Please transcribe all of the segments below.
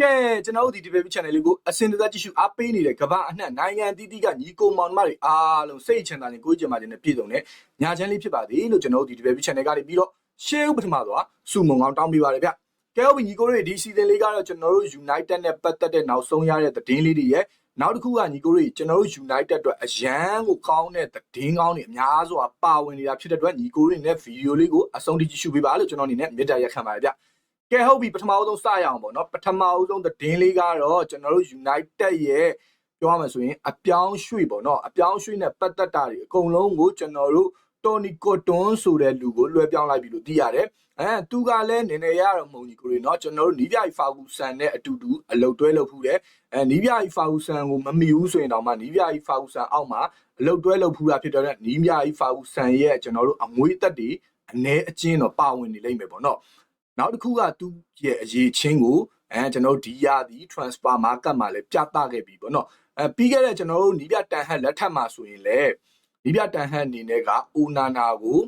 ကဲကျွန်တော်တို့ဒီ debate channel လေးကိုအစင်တသက်ကြည့်ရှုအားပေးနေတဲ့ကမ္ဘာအနှံ့နိုင်ငံအသီးသီးကညီကိုမောင်နှမတွေအားလုံးစိတ်ချမ်းသာနေကိုယ်ကျင်မာခြင်းနဲ့ပြည့်စုံတဲ့ညာချမ်းလေးဖြစ်ပါသည်လို့ကျွန်တော်တို့ဒီ debate channel ကနေပြီးတော့ရှေးဥပထမသွားစုမုံကောင်းတောင်းပေးပါရဗျကဲဟုတ်ပြီညီကိုတွေဒီ season လေးကတော့ကျွန်တော်တို့ United နဲ့ပတ်သက်တဲ့နောက်ဆုံးရတဲ့သတင်းလေးတွေရဲ့နောက်တစ်ခုကညီကိုတွေကျွန်တော်တို့ United အတွက်အရန်ကိုကောင်းတဲ့သတင်းကောင်းတွေအများစွာပါဝင်နေတာဖြစ်တဲ့အတွက်ညီကိုတွေနဲ့ဗီဒီယိုလေးကိုအဆုံးထိကြည့်ရှုပေးပါလို့ကျွန်တော်အနေနဲ့မေတ္တာရက်ခံပါတယ်ဗျ ကဲဟုတ်ပြီပထမအဆုံးစရအောင်ပေါ့နော်ပထမအဆုံးသတင်းလေးကတော့ကျွန်တော်တို့ United ရဲ့ပြောရမယ်ဆိုရင်အပြောင်းရွှေ့ပေါ့နော်အပြောင်းရွှေ့နဲ့ပတ်သက်တာတွေအကုန်လုံးကိုကျွန်တော်တို့တိုနီကိုတွန်ဆိုတဲ့လူကိုလွှဲပြောင်းလိုက်ပြီလို့သိရတယ်အဲသူကလည်းနည်းနည်းရတော့မုံကြီးကိုတွေเนาะကျွန်တော်တို့နီးပြိုင်ဖာဂူဆန်နဲ့အတူတူအလုတ်တွဲလုပ်ဖူးတယ်အဲနီးပြိုင်ဖာဂူဆန်ကိုမမီဘူးဆိုရင်တော့မှနီးပြိုင်ဖာဂူဆန်အောက်မှာအလုတ်တွဲလုပ်ဖူးတာဖြစ်တဲ့နီးပြိုင်ဖာဂူဆန်ရဲ့ကျွန်တော်တို့အမွေးသက်တွေအ ਨੇ အချင်းတော့ပါဝင်နေလိမ့်မယ်ပေါ့เนาะ နောက်တစ်ခုကသူ့ရဲ့အရေးချင်းကိုအဲကျွန်တော်ဒီရသည် transfer market မှာလည်းပြသခဲ့ပြီပေါ့နော်အဲပြီးခဲ့တဲ့ကျွန်တော်တို့နီးပြတန်ဟတ်လက်ထက်မှာဆိုရင်လည်းနီးပြတန်ဟတ်အနေနဲ့ကအိုနာနာကို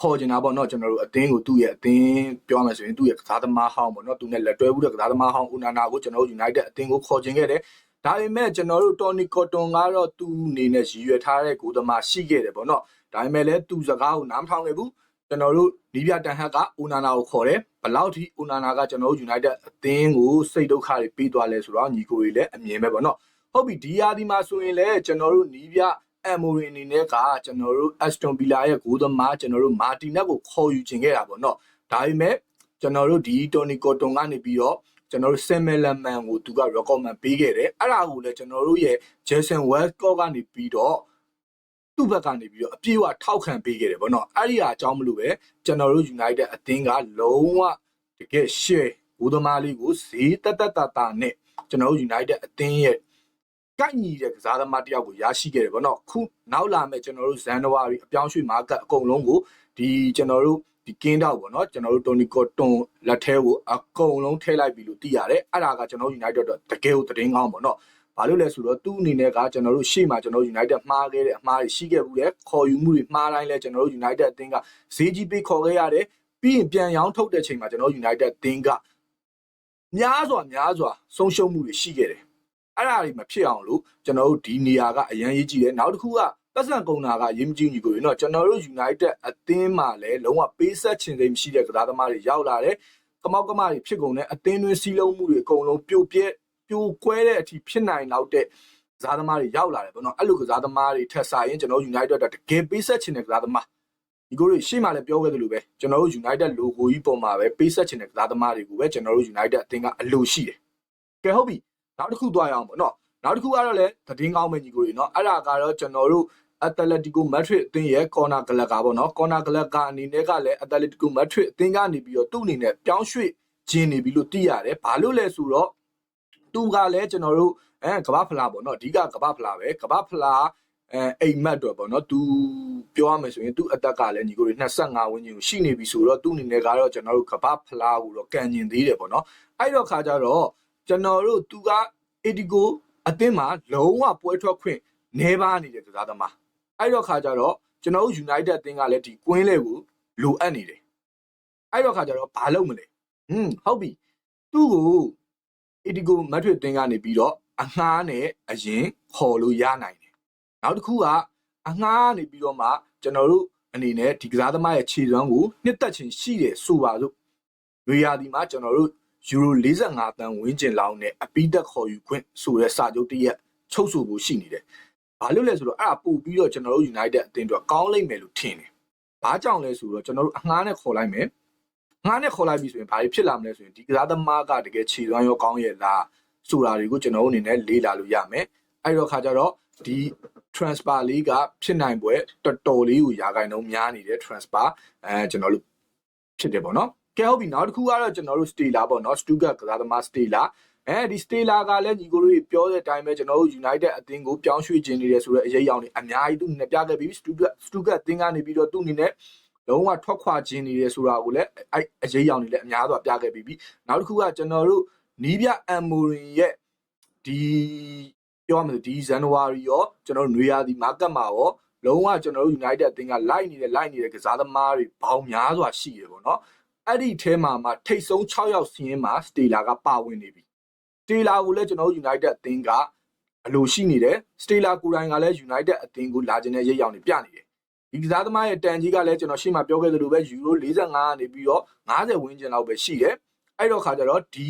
ခေါ်ကျင်တာပေါ့နော်ကျွန်တော်တို့အတင်းကိုသူ့ရဲ့အတင်းပြောမှဆိုရင်သူ့ရဲ့ကစားသမားဟောင်းပေါ့နော်သူနဲ့လက်တွဲဘူးတဲ့ကစားသမားဟောင်းအိုနာနာကိုကျွန်တော်တို့ United အတင်းကိုခေါ်ကျင်ခဲ့တယ်ဒါပေမဲ့ကျွန်တော်တို့ Tony Cotton ကတော့သူ့အနေနဲ့ရည်ရွယ်ထားတဲ့ဂိုးသမားရှိခဲ့တယ်ပေါ့နော်ဒါပေမဲ့လည်းသူ့စကားကိုနားမထောင်ခဲ့ဘူး ကျွန်တော်တို့နီးပြတန်ဟက်ကအိုနာနာကိုခေါ်တယ်ဘလောက်ထိအိုနာနာကကျွန်တော်တို့ United အသင်းကိုစိတ်ဒုက္ခတွေပေးသွားလဲဆိုတော့ညီကိုတွေလည်းအမြင်ပဲပေါ့နော်ဟုတ်ပြီဒီရာဒီမှာဆိုရင်လည်းကျွန်တော်တို့နီးပြအမ်မိုရီအနေနဲ့ကကျွန်တော်တို့ Aston Villa ရဲ့ဂိုးသမားကျွန်တော်တို့မာတီနက်ကိုခေါ်ယူခြင်းခဲ့တာပေါ့နော်ဒါပေမဲ့ကျွန်တော်တို့ဒီ Tony Cotton ကနေပြီးတော့ကျွန်တော်တို့ similar man ကိုသူက recommend ပေးခဲ့တယ်အဲ့ဒါကိုလည်းကျွန်တော်တို့ရဲ့ Jason Westcott ကနေပြီးတော့ သူ့ဘက်ကနေပြီးတော့အပြည့်အဝထောက်ခံပေးခဲ့တယ်ပေါ့နော်အဲ့ဒီဟာအကြောင်းမလို့ပဲကျွန်တော်တို့ United အသင်းကလုံးဝတကယ် share ဘိုးသမားလေးကိုဈေးတက်တက်တာတာနဲ့ကျွန်တော်တို့ United အသင်းရဲ့ကိုက်ညီတဲ့ကစားသမားတယောက်ကိုရရှိခဲ့တယ်ပေါ့နော်ခုနောက်လာမဲ့ကျွန်တော်တို့ဇန်နဝါရီအပြောင်းရွှေ့မာကတ်အကုန်လုံးကိုဒီကျွန်တော်တို့ဒီကင်းတော့ပေါ့နော်ကျွန်တော်တို့တိုနီကိုတွန်လက်ထဲကိုအကုန်လုံးထည့်လိုက်ပြီလို့သိရတယ်အဲ့ဒါကကျွန်တော်တို့ United တော့တကယ်ကိုသတင်းကောင်းပေါ့နော် ဘာလို့လဲဆိုတော့သူ့အနေနဲ့ကကျွန်တော်တို့ရှေ့မှာကျွန်တော်တို့ United မှားခဲ့တဲ့အမှားတွေရှိခဲ့ဘူးလေခေါ်ယူမှုတွေမှားတိုင်းလဲကျွန်တော်တို့ United အသင်းကဈေးကြီးပေးခေါ်ခဲ့ရတယ်ပြီးရင်ပြန်ရောင်းထုတ်တဲ့ချိန်မှာကျွန်တော်တို့ United အသင်းကများစွာများစွာဆုံးရှုံးမှုတွေရှိခဲ့တယ်အဲ့ဒါတွေမဖြစ်အောင်လို့ကျွန်တော်တို့ဒီနေရာကအရန်ရေးကြည့်တယ်နောက်တစ်ခုကပတ်စံကုန်တာကရင်းမကြည့်ညီကိုရနော်ကျွန်တော်တို့ United အသင်းမှာလည်းလုံးဝပေးဆက်ခြင်းစိတ်မရှိတဲ့ကစားသမားတွေရောက်လာတယ်ကမောက်ကမတွေဖြစ်ကုန်တဲ့အသင်းတွင်းစီးလုံးမှုတွေအကုန်လုံးပြိုပြဲ ပြိုကွဲတဲ့အထိဖြစ်နိုင်လောက်တဲ့ကစားသမားတွေရောက်လာတယ်ပေါ့နော်အဲ့လိုကစားသမားတွေထက်ဆိုင်ရင်ကျွန်တော်တို့ United အတွက်တကယ်ပေးဆက်ခြင်းတဲ့ကစားသမားဒီကိုတွေရှေ့မှာလည်းပြောခဲ့သလိုပဲကျွန်တော်တို့ United logo ကြီးပုံမှာပဲပေးဆက်ခြင်းတဲ့ကစားသမားတွေကိုပဲကျွန်တော်တို့ United အသင်းကအလိုရှိတယ်ကဲဟုတ်ပြီနောက်တစ်ခုသွားရအောင်ပေါ့နော်နောက်တစ်ခုကတော့လည်းသတင်းကောင်းပဲညီကိုတွေနော်အဲ့ဒါကတော့ကျွန်တော်တို့အက်တလက်တီကိုမက်ဒရစ်အသင်းရဲ့ကော်နာဂလက်ကာပေါ့နော်ကော်နာဂလက်ကာအနေနဲ့ကလည်းအက်တလက်တီကိုမက်ဒရစ်အသင်းကနေပြီးတော့သူ့အနေနဲ့ပြောင်းရွှေ့ခြင်းနေပြီလို့သိရတယ်ဘာလို့လဲဆိုတော့ သူကလည်းကျွန်တော်တို့အဲကဘာဖလားပေါ့နော်အဓိကကဘာဖလားပဲကဘာဖလားအဲအိမ်မက်တော့ပေါ့နော်သူပြောရမယ်ဆိုရင်သူ့အသက်ကလည်းညီကိုတွေ25ဝန်းကျင်ကိုရှိနေပြီဆိုတော့သူ့အနေနဲ့ကတော့ကျွန်တော်တို့ကဘာဖလားကိုတော့ကန်ကျင်သေးတယ်ပေါ့နော်အဲ့တော့ခါကြတော့ကျွန်တော်တို့သူကအေဒီကိုအသင်းမှာလုံးဝပွဲထွက်ခွင့်နေပါနေတဲ့ကစားသမားအဲ့တော့ခါကြတော့ကျွန်တော်တို့ United အသင်းကလည်းဒီကွင်းလေကိုလိုအပ်နေတယ်အဲ့တော့ခါကြတော့ဘာလုပ်မလဲဟွန်းဟုတ်ပြီသူ့ကို အီဒီကိုမတ်ထရစ်အသင်းကနေပြီးတော့အငှားနဲ့အရင်ခေါ်လို့ရနိုင်တယ်နောက်တစ်ခုကအငှားကနေပြီးတော့မှကျွန်တော်တို့အနေနဲ့ဒီကစားသမားရဲ့ခြေစွမ်းကိုနှစ်သက်ခြင်းရှိတယ်ဆိုပါစို့ရွေရာဒီမှာကျွန်တော်တို့ယူရို45တန်ဝန်းကျင်လောက်နဲ့အပိတက်ခေါ်ယူခွင့်ဆိုတဲ့စာချုပ်တစ်ရက်ချုပ်ဆိုဖို့ရှိနေတယ်။ဘာလို့လဲဆိုတော့အဲ့ဒါပို့ပြီးတော့ကျွန်တော်တို့ United အသင်းတို့ကောင်းလိမ့်မယ်လို့ထင်တယ်။ဘာကြောင့်လဲဆိုတော့ကျွန်တော်တို့အငှားနဲ့ခေါ်လိုက်မယ်။ ငှားနဲ့ခေါ်လိုက်ပြီဆိုရင်ဘာဖြစ်လာမလဲဆိုရင်ဒီကစားသမားကတကယ်ခြေသွမ်းရောကောင်းရဲ့လားဆိုတာတွေကိုကျွန်တော်တို့အနေနဲ့လေ့လာလို့ရမယ်။အဲ့တော့ခါကျတော့ဒီ transfer လေးကဖြစ်နိုင်ပွဲတော်တော်လေးကိုရာဂိုင်နှုန်းများနေတဲ့ transfer အဲကျွန်တော်တို့ဖြစ်တယ်ပေါ့နော်။ကဲဟုတ်ပြီနောက်တစ်ခုကတော့ကျွန်တော်တို့ Stella ပေါ့နော် Stuttgart ကစားသမား Stella အဲဒီ Stella ကလည်းညီကိုတို့ပြောတဲ့အတိုင်းပဲကျွန်တော်တို့ United အသင်းကိုပြောင်းရွှေ့ခြင်းနေတယ်ဆိုတော့အရေးအယောင်တွေအများကြီးသူနဲ့ပြခဲ့ပြီး Stuttgart Stuttgart အသင်းကနေပြီးတော့သူ့အနေနဲ့ လုံးဝထွက်ခွာခြင်းနေတယ်ဆိုတာကိုလည်းအဲအရေးအယောင်တွေလည်းအများစွာပြခဲ့ပြီးပြီနောက်တစ်ခုကကျွန်တော်တို့နီးပြအမ်မိုရင်ရဲ့ဒီပြောရမယ်ဒီဇန်နဝါရီရောကျွန်တော်တို့နွေရာသီမာကတ်မှာရောလုံးဝကျွန်တော်တို့ United အသင်းကလိုက်နေတဲ့လိုက်နေတဲ့ကစားသမားတွေဘောင်များစွာရှိတယ်ပေါ့နော်အဲ့ဒီထဲမှာမှထိတ်ဆုံး6ယောက်စီးရင်မှာစတေလာကပါဝင်နေပြီစတေလာကိုလည်းကျွန်တော်တို့ United အသင်းကအလိုရှိနေတယ်စတေလာကိုယ်တိုင်ကလည်း United အသင်းကိုလာခြင်းနဲ့ရိတ်ရောင်နေပြနေတယ် ဒီကစားသမားရဲ့တန်ကြီးကလည်းကျွန်တော်ရှေ့မှာပြောခဲ့သလိုပဲယူရို45ကနေပြီးတော့90ဝန်းကျင်လောက်ပဲရှိတယ်အဲ့တော့ခါကျတော့ဒီ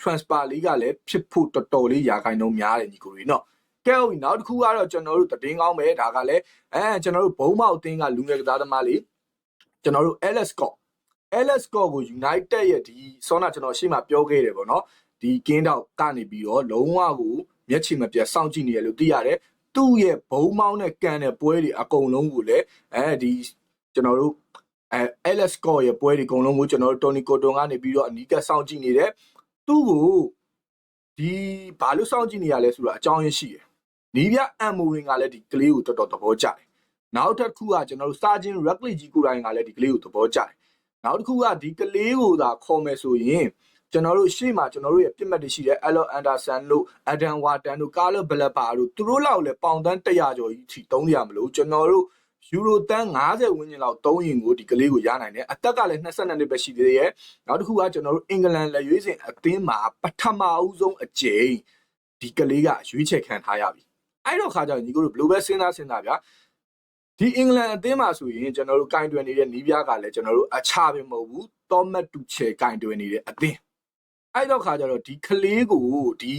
transfer လေးကလည်းဖြစ်ဖို့တော်တော်လေးရာခိုင်နှုန်းများတယ်ညီကိုတွေနော်ကဲဟုတ်ပြီနောက်တစ်ခုကတော့ကျွန်တော်တို့သတင်းကောင်းပဲဒါကလည်းအဲကျွန်တော်တို့ဘုံမောက်အသင်းကလူငယ်ကစားသမားလေးကျွန်တော်တို့ Alex Scott Alex Scott ကို United ရဲ့ဒီဆောနာကျွန်တော်ရှေ့မှာပြောခဲ့တယ်ပေါ့နော်ဒီကင်းတောက်ကနေပြီးတော့လုံးဝကိုမျက်ခြေမပြတ်စောင့်ကြည့်နေရလို့သိရတယ် သူ့ရဲ့ဘုံမောင်းနဲ့ကန်တဲ့ပွဲတွေအကုန်လုံးကိုလည်းအဲဒီကျွန်တော်တို့အဲ Alex Scott ရဲ့ပွဲတွေအကုန်လုံးကိုကျွန်တော်တို့ Tony Cotton ကနေပြီးတော့အနီးကပ်စောင့်ကြည့်နေတယ်သူ့ကိုဒီဘာလို့စောင့်ကြည့်နေရလဲဆိုတော့အကြောင်းရင်းရှိတယ်နီးပြအမ်မိုရင်ကလည်းဒီကလေးကိုတော်တော်သဘောကျတယ်နောက်တစ်ခုကကျွန်တော်တို့စာချင်း Rugby ကြီးကိုယ်တိုင်ကလည်းဒီကလေးကိုသဘောကျတယ်နောက်တစ်ခုကဒီကလေးကိုသာခေါ်မယ်ဆိုရင် ကျွန်တော်တို့ရှေ့မှာကျွန်တော်တို့ရဲ့ပြစ်မှတ်တွေရှိတယ် Allo Anderson တို့ Adam Wharton တို့ Carlo Balaba တို့သူတို့လောက်လည်းပေါင်တန်း100ကျော်ကြီးထိတုံးရမလို့ကျွန်တော်တို့ယူရိုတန်း90ဝန်းကျင်လောက်တုံးရင်ကိုဒီကလေးကိုရနိုင်တယ်အသက်ကလည်း22နှစ်ပဲရှိသေးရဲ့နောက်တစ်ခုကကျွန်တော်တို့အင်္ဂလန်လက်ရွေးစင်အသင်းမှာပထမအဦးဆုံးအကြိမ်ဒီကလေးကရွေးချယ်ခံထားရပြီအဲ့တော့ခါကျရင်ညီကိုတို့ဘယ်လိုပဲစဉ်းစားစဉ်းစားဗျာဒီအင်္ဂလန်အသင်းမှာဆိုရင်ကျွန်တော်တို့ကင်တွယ်နေတဲ့နီးပြားကလည်းကျွန်တော်တို့အခြားပဲမဟုတ်ဘူးတောမတ်တူချေကင်တွယ်နေတဲ့အသင်း အဲ့တော့ခါကျတော့ဒီကလေးကိုဒီ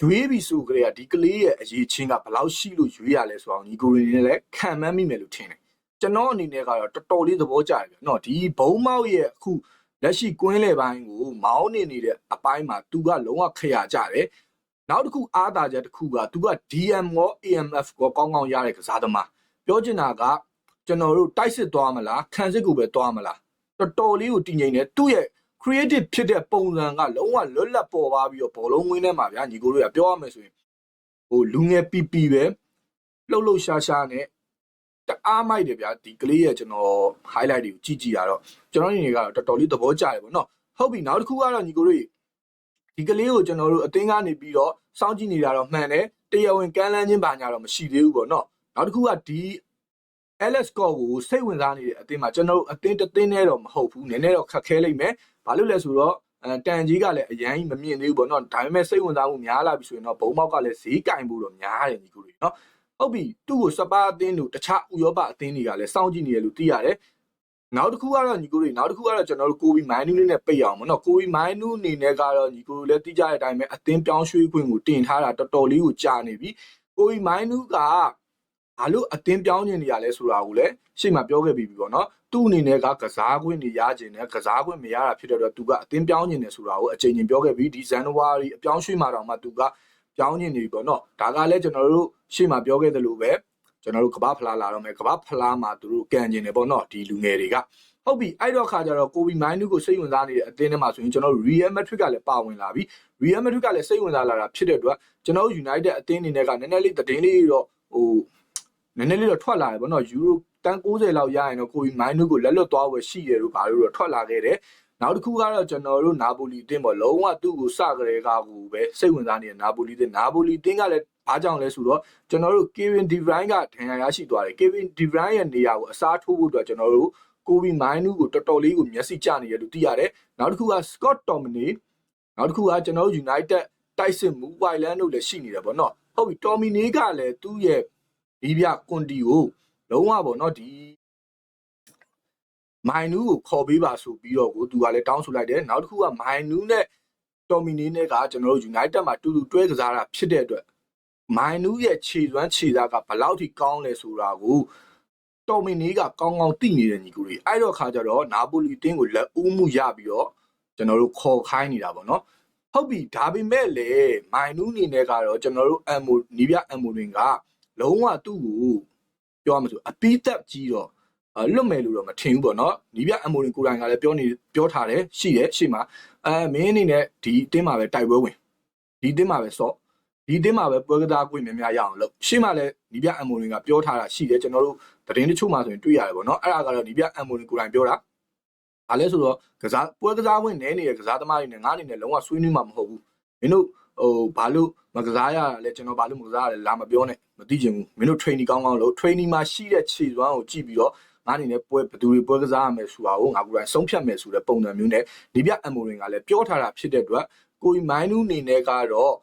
ရွေးပြီဆိုကြတဲ့ဒီကလေးရဲ့အရေးချင်းကဘယ်လောက်ရှိလို့ရွေးရလဲဆိုအောင်ညီကိုရီနဲ့လည်းခံမှန်းမိမယ်လို့ထင်တယ်ကျွန်တော်အနေနဲ့ကတော့တော်တော်လေးသဘောကျတယ်ဗျ။နော်ဒီဘုံမောက်ရဲ့အခုလက်ရှိကွင်းလေပိုင်းကိုမောင်းနေနေတဲ့အပိုင်းမှာသူကလုံးဝခရကြတယ်။နောက်တစ်ခုအားသာချက်တစ်ခုကသူက DM ရော AMF ကိုကောင်းကောင်းရတဲ့ကစားသမားပြောချင်တာကကျွန်တော်တို့တိုက်စစ်သွားမလားခံစစ်ကိုပဲသွားမလားတော်တော်လေးကိုတည်ငြိမ်တယ်သူ့ရဲ့ creative ဖြစ်တဲ့ပုံစံကလုံးဝလွတ်လပ်ပေါ်ပါပြီးတော့ဘောလုံးဝင်းထဲမှာဗျာညီကိုတို့ကပြောရမယ်ဆိုရင်ဟိုလူငယ်ပီပီပဲလှုပ်လှုပ်ရှားရှားနဲ့တအားမိုက်တယ်ဗျာဒီကလေးရဲ့ကျွန်တော် highlight တွေကိုကြည့်ကြည့်ရတော့ကျွန်တော်အနေနဲ့ကတော့တော်တော်လေးသဘောကျတယ်ပေါ့နော်ဟုတ်ပြီနောက်တစ်ခုကတော့ညီကိုတို့ဒီကလေးကိုကျွန်တော်တို့အသင်းကနေပြီးတော့စောင့်ကြည့်နေတာတော့မှန်တယ်တရားဝင်ကမ်းလှမ်းခြင်းပါညာတော့မရှိသေးဘူးပေါ့နော်နောက်တစ်ခုကဒီ Alex Scott ကိုစိတ်ဝင်စားနေတဲ့အသင်းမှာကျွန်တော်တို့အသင်းတစ်သင်းနဲ့တော့မဟုတ်ဘူးနည်းနည်းတော့ခက်ခဲလိမ့်မယ် ဘာလို့လဲဆိုတော့အဲတန်ကြီးကလည်းအရန်ကြီးမမြင်သေးဘူးပေါ့နော်ဒါပေမဲ့စိတ်ဝင်စားမှုများလာပြီဆိုရင်တော့ဘုံမောက်ကလည်းဈေးကင်ဖို့တော့များတယ်ညီကိုတွေနော်ဟုတ်ပြီသူ့ကိုစပါအသင်းတို့တခြားဥရောပအသင်းတွေကလည်းစောင့်ကြည့်နေတယ်လို့သိရတယ်နောက်တစ်ခုကတော့ညီကိုတွေနောက်တစ်ခုကတော့ကျွန်တော်တို့ကိုဘီမိုင်းနူးလေးနဲ့ပိတ်အောင်ပေါ့နော်ကိုဘီမိုင်းနူးအနေနဲ့ကတော့ညီကိုတို့လည်းသိကြတဲ့အတိုင်းပဲအသင်းပြောင်းရွှေ့ခွင့်ကိုတင်ထားတာတော်တော်လေးကိုကြာနေပြီကိုဘီမိုင်းနူးက ဘာလို့အသင်းပြောင်းနေရလဲဆိုတာကိုလည်းရှေ့မှာပြောခဲ့ပြီးပြီပေါ့နော်သူ့အနေနဲ့ကကစားခွင့်တွေရခြင်းနဲ့ကစားခွင့်မရတာဖြစ်တဲ့အတွက်သူကအသင်းပြောင်းနေတယ်ဆိုတာကိုအချိန်ချင်းပြောခဲ့ပြီးဒီဇန်နဝါရီအပြောင်းရွှေ့မှာတော့မှသူကပြောင်းနေနေပြီပေါ့နော်ဒါကလည်းကျွန်တော်တို့ရှေ့မှာပြောခဲ့သလိုပဲကျွန်တော်တို့ကဘာဖလားလာတော့မယ်ကဘာဖလားမှာသူတို့ကန်ကျင်တယ်ပေါ့နော်ဒီလူငယ်တွေကဟုတ်ပြီအဲ့တော့ခါကျတော့ကိုဘီမိုင်းနူးကိုစိတ်ဝင်စားနေတဲ့အသင်းထဲမှာဆိုရင်ကျွန်တော်တို့ Real Madrid ကလည်းပါဝင်လာပြီ Real Madrid ကလည်းစိတ်ဝင်စားလာတာဖြစ်တဲ့အတွက်ကျွန်တော်တို့ United အသင်းအနေနဲ့ကနည်းနည်းလေးသတင်းလေးတော့ဟို နည်းနည်းလေးတော့ထွက်လာတယ်ပေါ့နော်ယူရိုတန်60လောက်ရရင်တော့ကိုဘီမိုင်းနူးကိုလက်လွတ်သွားဝယ်ရှိတယ်လို့ဘာလို့တော့ထွက်လာခဲ့တယ်နောက်တစ်ခုကတော့ကျွန်တော်တို့နာပိုလီအသင်းပေါ့လုံးဝသူ့ကိုစကြတဲ့ကားကိုပဲစိတ်ဝင်စားနေတဲ့နာပိုလီအသင်းနာပိုလီအသင်းကလည်းအားကြောင့်လဲဆိုတော့ကျွန်တော်တို့ Kevin De Bruyne ကဒဏ်ရာရရှိသွားတယ် Kevin De Bruyne ရဲ့နေရာကိုအစားထိုးဖို့အတွက်ကျွန်တော်တို့ကိုဘီမိုင်းနူးကိုတော်တော်လေးကိုမျက်စိကျနေတယ်လို့သိရတယ်နောက်တစ်ခုက Scott Tomine နောက်တစ်ခုကကျွန်တော်တို့ United တိုက်စစ်မူဝိုင်လန်တို့လည်းရှိနေတယ်ပေါ့နော်ဟုတ်ပြီ Tomine ကလည်းသူ့ရဲ့ ဒီပြကွန်တီကိုလုံးဝပေါ့နော်ဒီမိုင်နူးကိုခေါ်ပေးပါဆိုပြီးတော့ကိုသူကလည်းတောင်းဆိုလိုက်တယ်နောက်တစ်ခုကမိုင်နူးနဲ့တော်မီနီနဲ့ကကျွန်တော်တို့ United မှာတူတူတွဲကစားတာဖြစ်တဲ့အတွက်မိုင်နူးရဲ့ခြေစွမ်းခြေသားကဘယ်လောက်ထိကောင်းလဲဆိုတာကိုတော်မီနီကကောင်းကောင်းသိနေတဲ့ညီကိုတွေအဲ့တော့ခါကျတော့နာပိုလီတင်းကိုလက်ဦးမှုရပြီးတော့ကျွန်တော်တို့ခေါ်ခိုင်းနေတာပေါ့နော်ဟုတ်ပြီဒါပေမဲ့လေမိုင်နူးအနေနဲ့ကတော့ကျွန်တော်တို့အမ်မိုနီးပြအမ်မိုတွေက လုံးဝသူ့ကိုပြောရမှာဆိုအပိသက်ကြီးတော့အလွတ်မယ်လို့တော့မထင်ဘူးပေါ့နော်နီးပြအမ်မိုရင်ကိုယ်တိုင်ကလည်းပြောနေပြောထားတယ်ရှိတယ်ရှိမှာအဲမင်းအနေနဲ့ဒီအတင်းမှာပဲတိုက်ပွဲဝင်ဒီအတင်းမှာပဲစော့ဒီအတင်းမှာပဲပွဲကစားခွင့်များများရအောင်လုပ်ရှေ့မှာလည်းနီးပြအမ်မိုရင်ကပြောထားတာရှိတယ်ကျွန်တော်တို့သတင်းတချို့မှာဆိုရင်တွေ့ရတယ်ပေါ့နော်အဲ့ဒါကတော့နီးပြအမ်မိုရင်ကိုယ်တိုင်ပြောတာဘာလဲဆိုတော့ကစားပွဲကစားခွင့်နဲနေတဲ့ကစားသမားတွေနဲ့ငါအနေနဲ့လုံးဝဆွေးနွေးမှာမဟုတ်ဘူးမင်းတို့ ဟိုဘာလို့မကစားရတာလဲကျွန်တော်ဘာလို့မကစားရလဲလာမပြောနဲ့မသိချင်ဘူးမင်းတို့ training ကောင်းကောင်းလုပ် training မှာရှိတဲ့ခြေစွမ်းကိုကြည့်ပြီးတော့ငါအနေနဲ့ပွဲဘယ်သူတွေပွဲကစားရမယ်ဆိုတာကိုငါကိုယ်တိုင်ဆုံးဖြတ်မယ်ဆိုတဲ့ပုံစံမျိုးနဲ့ဒီပြအမိုရင်ကလည်းပြောထားတာဖြစ်တဲ့အတွက်ကိုကြီးမိုင်းနူးအနေနဲ့ကတော့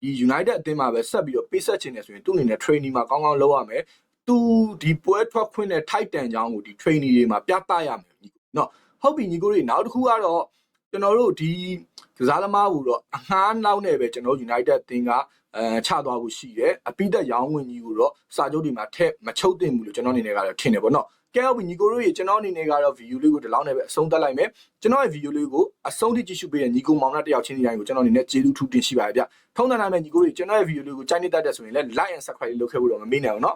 ဒီ United အသင်းမှာပဲဆက်ပြီးတော့ပေးဆက်ချင်တယ်ဆိုရင်သူ့အနေနဲ့ training မှာကောင်းကောင်းလုပ်ရမယ်သူဒီပွဲထွက်ခွင့်တဲ့ tight တန်ချောင်းကိုဒီ training တွေမှာပြသရမယ်ညီကိုနော်ဟုတ်ပြီညီကိုတွေနောက်တစ်ခုကတော့ ကျွန်တော်တို့ဒီကစားသမားကိုတော့အငှားနောက်နဲ့ပဲကျွန်တော် United အသင်းကအဲချသွားဖို့ရှိတယ်အပိသက်ရောင်းဝင်ကြီးကိုတော့စာချုပ်တွေမှာထက်မချုပ်သင့်ဘူးလို့ကျွန်တော်အနေနဲ့ကတော့ထင်တယ်ပေါ့နော်ကဲဟုတ်ပြီညီကိုတို့ရေကျွန်တော်အနေနဲ့ကတော့ view လေးကိုဒီလောက်နဲ့ပဲအဆုံးသတ်လိုက်မယ်ကျွန်တော်ရဲ့ view လေးကိုအဆုံးထိကြည့်ရှုပေးတဲ့ညီကိုမောင်နှတယောက်ချင်းစီတိုင်းကိုကျွန်တော်အနေနဲ့ကျေးဇူးထူးတင်ရှိပါတယ်ဗျထုံးတဲ့နာမည်ညီကိုတို့ကျွန်တော်ရဲ့ view လေးကိုကြိုက်နေတတ်တဲ့ဆိုရင်လည်း like and subscribe လုပ်ခဲ့ဖို့တော့မမေ့နိုင်ဘူးเนาะ